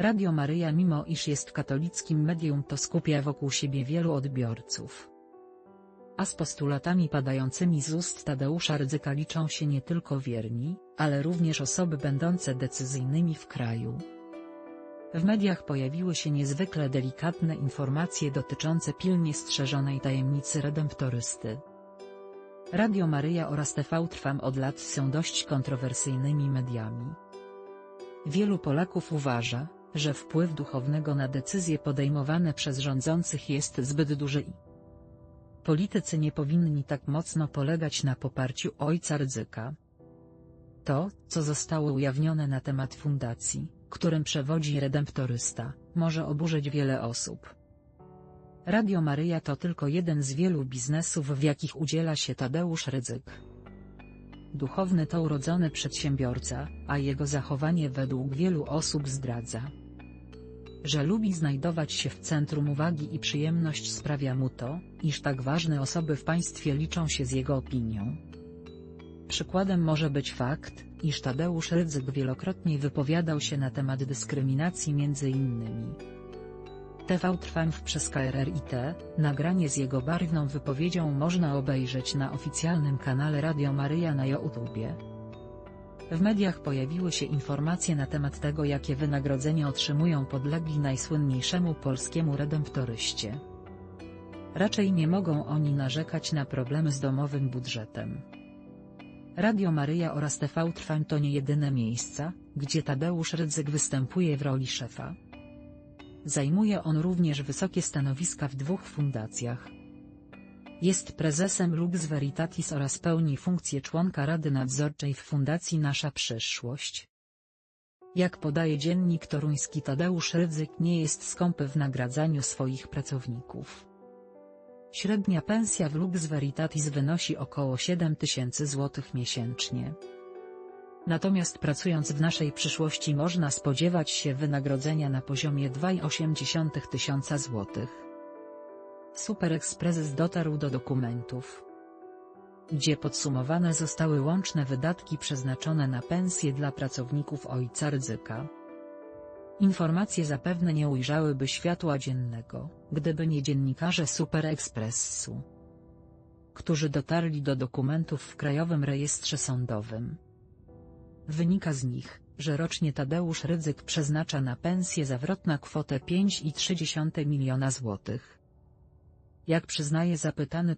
Radio Maryja mimo iż jest katolickim medium to skupia wokół siebie wielu odbiorców. A z postulatami padającymi z ust Tadeusza Rydzyka liczą się nie tylko wierni, ale również osoby będące decyzyjnymi w kraju. W mediach pojawiły się niezwykle delikatne informacje dotyczące pilnie strzeżonej tajemnicy redemptorysty. Radio Maryja oraz TV Trwam od lat są dość kontrowersyjnymi mediami. Wielu Polaków uważa, że wpływ duchownego na decyzje podejmowane przez rządzących jest zbyt duży i politycy nie powinni tak mocno polegać na poparciu ojca Rydzyka. To, co zostało ujawnione na temat fundacji, którym przewodzi redemptorysta, może oburzyć wiele osób. Radio Maryja to tylko jeden z wielu biznesów w jakich udziela się Tadeusz Rydzyk. Duchowny to urodzony przedsiębiorca, a jego zachowanie według wielu osób zdradza, że lubi znajdować się w centrum uwagi i przyjemność sprawia mu to, iż tak ważne osoby w państwie liczą się z jego opinią. Przykładem może być fakt, iż Tadeusz Rydzyk wielokrotnie wypowiadał się na temat dyskryminacji między innymi. TV Trwam przez KRRiT, nagranie z jego barwną wypowiedzią można obejrzeć na oficjalnym kanale Radio Maryja na YouTubie. W mediach pojawiły się informacje na temat tego jakie wynagrodzenie otrzymują podlegli najsłynniejszemu polskiemu redemptoryście. Raczej nie mogą oni narzekać na problemy z domowym budżetem. Radio Maryja oraz TV Trwam to nie jedyne miejsca, gdzie Tadeusz Rydzyk występuje w roli szefa. Zajmuje on również wysokie stanowiska w dwóch fundacjach. Jest prezesem Lux Veritatis oraz pełni funkcję członka Rady Nadzorczej w Fundacji Nasza Przyszłość. Jak podaje dziennik toruński Tadeusz Rydzyk nie jest skąpy w nagradzaniu swoich pracowników. Średnia pensja w Lux Veritatis wynosi około 7 tysięcy złotych miesięcznie. Natomiast pracując w naszej przyszłości można spodziewać się wynagrodzenia na poziomie 2,8 tysiąca złotych. Super Express dotarł do dokumentów, gdzie podsumowane zostały łączne wydatki przeznaczone na pensje dla pracowników ojca Rydzyka. Informacje zapewne nie ujrzałyby światła dziennego, gdyby nie dziennikarze Super Expressu, którzy dotarli do dokumentów w Krajowym Rejestrze Sądowym. Wynika z nich, że rocznie Tadeusz Rydzyk przeznacza na pensję zawrotna kwotę 5,3 miliona złotych. Jak przyznaje zapytany